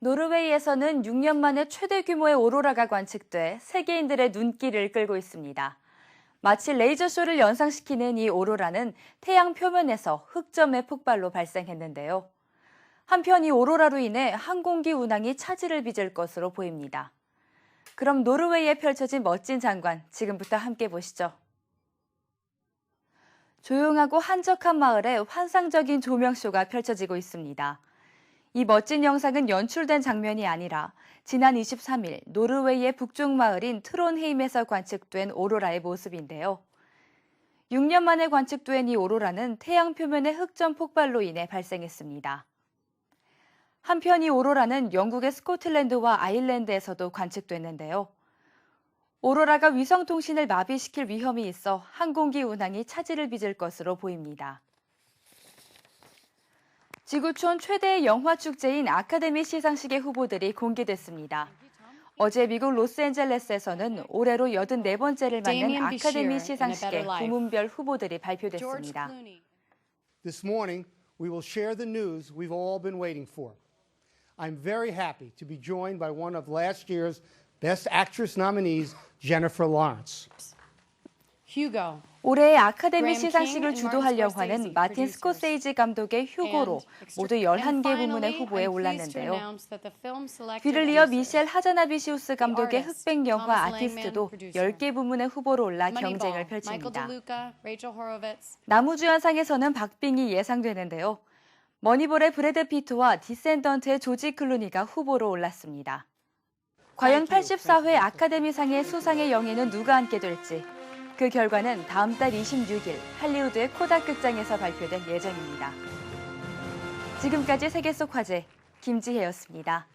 노르웨이에서는 6년 만에 최대 규모의 오로라가 관측돼 세계인들의 눈길을 끌고 있습니다. 마치 레이저쇼를 연상시키는 이 오로라는 태양 표면에서 흑점의 폭발로 발생했는데요. 한편 이 오로라로 인해 항공기 운항이 차질을 빚을 것으로 보입니다. 그럼 노르웨이에 펼쳐진 멋진 장관 지금부터 함께 보시죠. 조용하고 한적한 마을에 환상적인 조명쇼가 펼쳐지고 있습니다. 이 멋진 영상은 연출된 장면이 아니라 지난 23일 노르웨이의 북쪽 마을인 트론헤임에서 관측된 오로라의 모습인데요. 6년 만에 관측된 이 오로라는 태양 표면의 흑점 폭발로 인해 발생했습니다. 한편 이 오로라는 영국의 스코틀랜드와 아일랜드에서도 관측됐는데요. 오로라가 위성 통신을 마비시킬 위험이 있어 항공기 운항이 차질을 빚을 것으로 보입니다. 지구촌 최대의 영화 축제인 아카데미 시상식의 후보들이 공개됐습니다. 어제 미국 로스앤젤레스에서는 올해로 84번째를 맞는 아카데미 시상식의. 부문별 후보들이 발표됐습니다. This morning, we will share the news we've all been waiting for. I'm very happy to be joined by one of last year's Best Actress nominees, Jennifer Lawrence. Hugo. 올해의 아카데미 시상식을 주도할 영화는 마틴. 스코세이지 감독의 휴고로 모두 extra- 11개 and 부문의 후보에 올랐는데요. 뒤를 이어 미셸 하자나비시우스 감독의 흑백 영화 아티스트도 producer. 10개 부문의 후보로 올라 경쟁을 펼칩니다. 나무주연상에서는 박빙이 예상되는데요. 머니볼의 브래드 피트와 디센던트의 조지 클루니가 후보로 올랐습니다. 과연 84회 아카데미상의 수상의 영예는 누가 안게 될지 그 결과는 다음 달 26일 할리우드의 코닥 극장에서 발표될 예정입니다. 지금까지 세계 속 화제 김지혜였습니다.